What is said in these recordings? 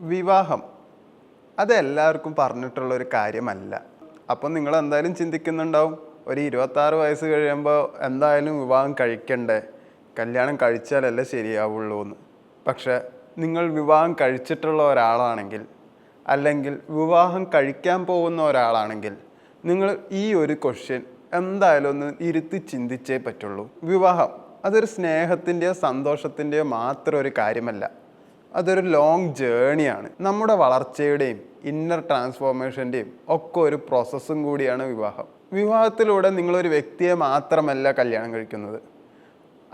വിവാഹം. അതെല്ലാവർക്കും പറഞ്ഞിട്ടുള്ള ഒരു കാര്യമല്ല. അപ്പം നിങ്ങൾ എന്തായാലും ചിന്തിക്കുന്നുണ്ടാവും ഒരു ഇരുപത്താറ് വയസ്സ് കഴിയുമ്പോൾ എന്തായാലും വിവാഹം കഴിക്കണ്ടേ? കല്യാണം കഴിച്ചാലല്ലേ ശരിയാവുള്ളൂ എന്ന്. പക്ഷെ നിങ്ങൾ വിവാഹം കഴിച്ചിട്ടുള്ള ഒരാളാണെങ്കിൽ അല്ലെങ്കിൽ വിവാഹം കഴിക്കാൻ പോകുന്ന ഒരാളാണെങ്കിൽ നിങ്ങൾ ഈ ഒരു ക്വസ്റ്റ്യൻ എന്തായാലും ഒന്ന് ഇരുത്തി ചിന്തിച്ചേ പറ്റുള്ളൂ. വിവാഹം അതൊരു സ്നേഹത്തിന്റെയോ സന്തോഷത്തിന്റെയോ മാത്രം ഒരു കാര്യമല്ല. അതൊരു ലോങ് ജേണിയാണ് നമ്മുടെ വളർച്ചയുടെയും ഇന്നർ ട്രാൻസ്ഫോർമേഷന്റെയും ഒക്കെ ഒരു പ്രോസസ്സും കൂടിയാണ് വിവാഹം. വിവാഹത്തിലൂടെ നിങ്ങളൊരു വ്യക്തിയെ മാത്രമല്ല കല്യാണം കഴിക്കുന്നത്.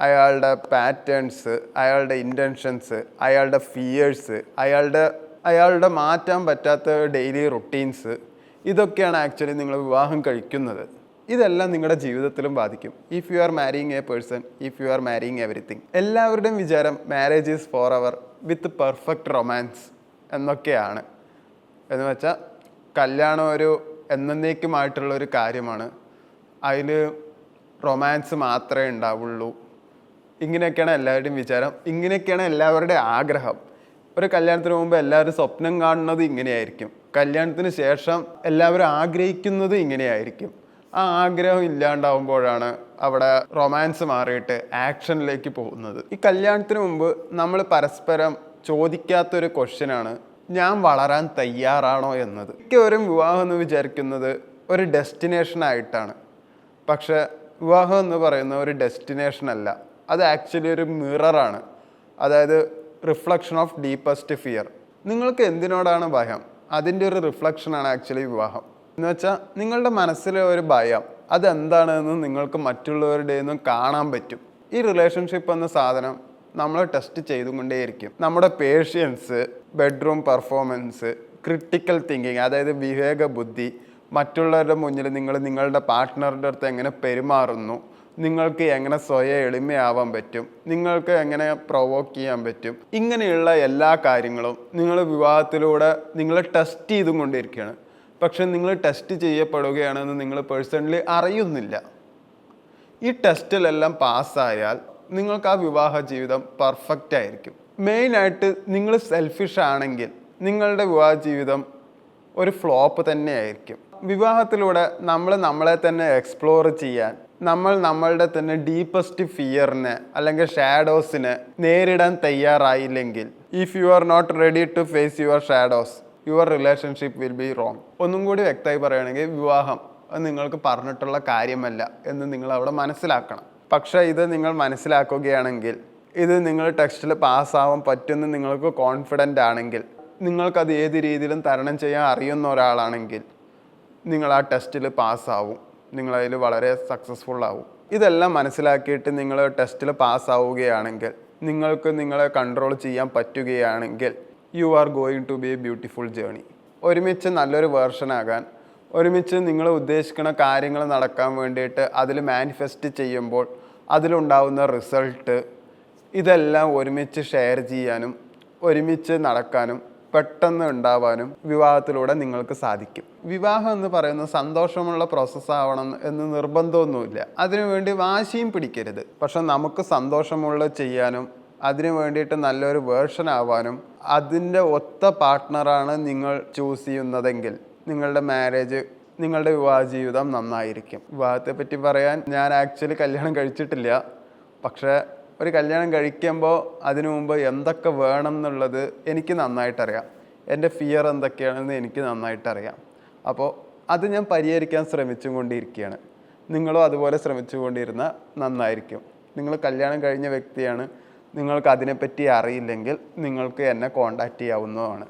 അയാളുടെ പാറ്റേൺസ് അയാളുടെ ഇന്റൻഷൻസ് അയാളുടെ ഫിയേഴ്സ് അയാളുടെ അയാളുടെ മാറ്റാൻ പറ്റാത്ത ഡെയിലി റുട്ടീൻസ് ഇതൊക്കെയാണ് ആക്ച്വലി നിങ്ങൾ വിവാഹം കഴിക്കുന്നത്. ഇതെല്ലാം നിങ്ങളുടെ ജീവിതത്തിലും ബാധിക്കും. If you are marrying a person if you are marrying everything എല്ലാവരുടെയും വിചാരം marriage is forever with perfect romance എന്നൊക്കെയാണ്. എന്ന് വെച്ചാൽ കല്യാണം ഒരു എന്നേക്കുമായിട്ടുള്ള ഒരു കാര്യമാണ്. അതിൽ റൊമാൻസ് മാത്രമേ ഉണ്ടാവുള്ളൂ. ഇങ്ങനെയൊക്കെയാണ് എല്ലാവരുടെയും വിചാരം. ഇങ്ങനെയൊക്കെയാണ് എല്ലാവരുടെ ആഗ്രഹം. ഒരു കല്യാണത്തിന് മുമ്പ് എല്ലാവരും സ്വപ്നം കാണുന്നത് ഇങ്ങനെയായിരിക്കും. കല്യാണത്തിന് ശേഷം എല്ലാവരും ആഗ്രഹിക്കുന്നത് ഇങ്ങനെയായിരിക്കും. ആ ആഗ്രഹം ഇല്ലാണ്ടാവുമ്പോഴാണ് അവിടെ റൊമാൻസ് മാറിയിട്ട് ആക്ഷനിലേക്ക് പോകുന്നത്. ഈ കല്യാണത്തിന് മുമ്പ് നമ്മൾ പരസ്പരം ചോദിക്കാത്തൊരു ക്വസ്റ്റ്യനാണ് ഞാൻ വളരാൻ തയ്യാറാണോ എന്നത്? മിക്കവരും വിവാഹം എന്ന് വിചാരിക്കുന്നത് ഒരു ഡെസ്റ്റിനേഷൻ ആയിട്ടാണ്. പക്ഷെ വിവാഹം എന്ന് പറയുന്ന ഒരു ഡെസ്റ്റിനേഷൻ അല്ല. അത് ആക്ച്വലി ഒരു മിററാണ് അതായത് റിഫ്ലക്ഷൻ ഓഫ് ഡീപ്പസ്റ്റ് ഫിയർ നിങ്ങൾക്ക് എന്തിനോടാണ് ഭയം? അതിന്റെ ഒരു റിഫ്ലക്ഷനാണ് ആക്ച്വലി വിവാഹം. എന്ന് വെച്ചാൽ നിങ്ങളുടെ മനസ്സിലെ ഒരു ഭയം അതെന്താണെന്ന് നിങ്ങൾക്ക് മറ്റുള്ളവരുടെ നിന്നും കാണാൻ പറ്റും. ഈ റിലേഷൻഷിപ്പ് എന്ന സാധനം നമ്മൾ ടെസ്റ്റ് ചെയ്തുകൊണ്ടേയിരിക്കും. നമ്മുടെ patience bedroom performance critical thinking അതായത് വിവേക ബുദ്ധി മറ്റുള്ളവരുടെ മുന്നിൽ നിങ്ങൾ നിങ്ങളുടെ പാർട്ട്ണറുടെ അടുത്ത് എങ്ങനെ പെരുമാറുന്നു നിങ്ങൾക്ക് എങ്ങനെ സ്വയം എളിമയാവാൻ പറ്റും നിങ്ങൾക്ക് എങ്ങനെ പ്രൊവോക്ക് ചെയ്യാൻ പറ്റും ഇങ്ങനെയുള്ള എല്ലാ കാര്യങ്ങളും നിങ്ങൾ വിവാഹത്തിലൂടെ നിങ്ങൾ ടെസ്റ്റ് ചെയ്തും കൊണ്ടിരിക്കുകയാണ് പക്ഷെ നിങ്ങൾ ടെസ്റ്റ് ചെയ്യപ്പെടുകയാണെന്ന് നിങ്ങൾ പേഴ്സണലി അറിയുന്നില്ല. ഈ ടെസ്റ്റിലെല്ലാം പാസ്സായാൽ നിങ്ങൾക്ക് ആ വിവാഹ ജീവിതം പെർഫെക്റ്റ് ആയിരിക്കും. മെയിനായിട്ട് നിങ്ങൾ സെൽഫിഷ് ആണെങ്കിൽ നിങ്ങളുടെ വിവാഹ ജീവിതം ഒരു ഫ്ലോപ്പ് തന്നെയായിരിക്കും. വിവാഹത്തിലൂടെ നമ്മൾ നമ്മളെ തന്നെ എക്സ്പ്ലോർ ചെയ്യാൻ നമ്മൾ നമ്മളുടെ തന്നെ ഡീപ്പസ്റ്റ് ഫിയറിനെ അല്ലെങ്കിൽ ഷാഡോസിനെ നേരിടാൻ തയ്യാറായില്ലെങ്കിൽ if you are not ready to face your shadows your relationship will be wrong ഒന്നും കൂടി വ്യക്തമായി പറയുകയാണെങ്കിൽ വിവാഹം നിങ്ങൾക്ക് പറഞ്ഞിട്ടുള്ള കാര്യമല്ല എന്ന് നിങ്ങൾ അവിടെ മനസ്സിലാക്കണം. പക്ഷേ ഇത് നിങ്ങൾ മനസ്സിലാക്കുകയാണെങ്കിൽ ഇത് നിങ്ങൾ ടെക്സ്റ്റിൽ പാസ്സാവാൻ പറ്റുമെന്ന് നിങ്ങൾക്ക് കോൺഫിഡന്റ് ആണെങ്കിൽ നിങ്ങൾക്കത് ഏത് രീതിയിലും തരണം ചെയ്യാൻ അറിയുന്ന ഒരാളാണെങ്കിൽ നിങ്ങൾ ആ ടെസ്റ്റിൽ പാസ്സാവും നിങ്ങളതിൽ വളരെ സക്സസ്ഫുൾ ആവും. ഇതെല്ലാം മനസ്സിലാക്കിയിട്ട് നിങ്ങൾ ടെസ്റ്റിൽ പാസ്സാവുകയാണെങ്കിൽ നിങ്ങൾക്ക് നിങ്ങളെ കൺട്രോൾ ചെയ്യാൻ പറ്റുകയാണെങ്കിൽ you are going to be a beautiful journey ഒരുമിച്ച് നല്ലൊരു വേർഷൻ ആകാൻ ഒരുമിച്ച് നിങ്ങൾ ഉദ്ദേശിക്കുന്ന കാര്യങ്ങൾ നടക്കാൻ വേണ്ടിയിട്ട് അതിൽ മാനിഫെസ്റ്റ് ചെയ്യുമ്പോൾ അതിലുണ്ടാവുന്ന റിസൾട്ട് ഇതെല്ലാം ഒരുമിച്ച് ഷെയർ ചെയ്യാനും ഒരുമിച്ച് നടക്കാനും പെട്ടെന്ന് ഉണ്ടാവാനും വിവാഹത്തിലൂടെ നിങ്ങൾക്ക് സാധിക്കും. വിവാഹം എന്ന് പറയുന്നത് സന്തോഷമുള്ള പ്രോസസ്സാവണം എന്ന് നിർബന്ധമൊന്നുമില്ല. അതിനുവേണ്ടി വാശിയും പിടിക്കരുത്. പക്ഷെ നമുക്ക് സന്തോഷമുള്ള ചെയ്യാനും അതിനു വേണ്ടിയിട്ട് നല്ലൊരു വേർഷൻ ആവാനും അതിന്റെ ഒത്ത പാർട്ട്ണറാണ് നിങ്ങൾ ചൂസ് ചെയ്യുന്നതെങ്കിൽ നിങ്ങളുടെ മാരേജ് നിങ്ങളുടെ വിവാഹ ജീവിതം നന്നായിരിക്കും. വിവാഹത്തെ പറ്റി പറയാൻ ഞാൻ ആക്ച്വലി കല്യാണം കഴിച്ചിട്ടില്ല. പക്ഷേ ഒരു കല്യാണം കഴിക്കുമ്പോൾ അതിനു മുമ്പ് എന്തൊക്കെ വേണം എന്നുള്ളത് എനിക്ക് നന്നായിട്ടറിയാം. എന്റെ ഫിയർ എന്തൊക്കെയാണെന്ന് എനിക്ക് നന്നായിട്ടറിയാം. അപ്പോൾ അത് ഞാൻ പരിഹരിക്കാൻ ശ്രമിച്ചും കൊണ്ടിരിക്കുകയാണ്. നിങ്ങളും അതുപോലെ ശ്രമിച്ചുകൊണ്ടിരുന്നാൽ നന്നായിരിക്കും. നിങ്ങൾ കല്യാണം കഴിഞ്ഞ വ്യക്തിയാണ്. നിങ്ങൾക്ക് അതിനെപ്പറ്റി അറിയില്ലെങ്കിൽ നിങ്ങൾക്ക് എന്നെ കോണ്ടാക്റ്റ് ചെയ്യാവുന്നതാണ്.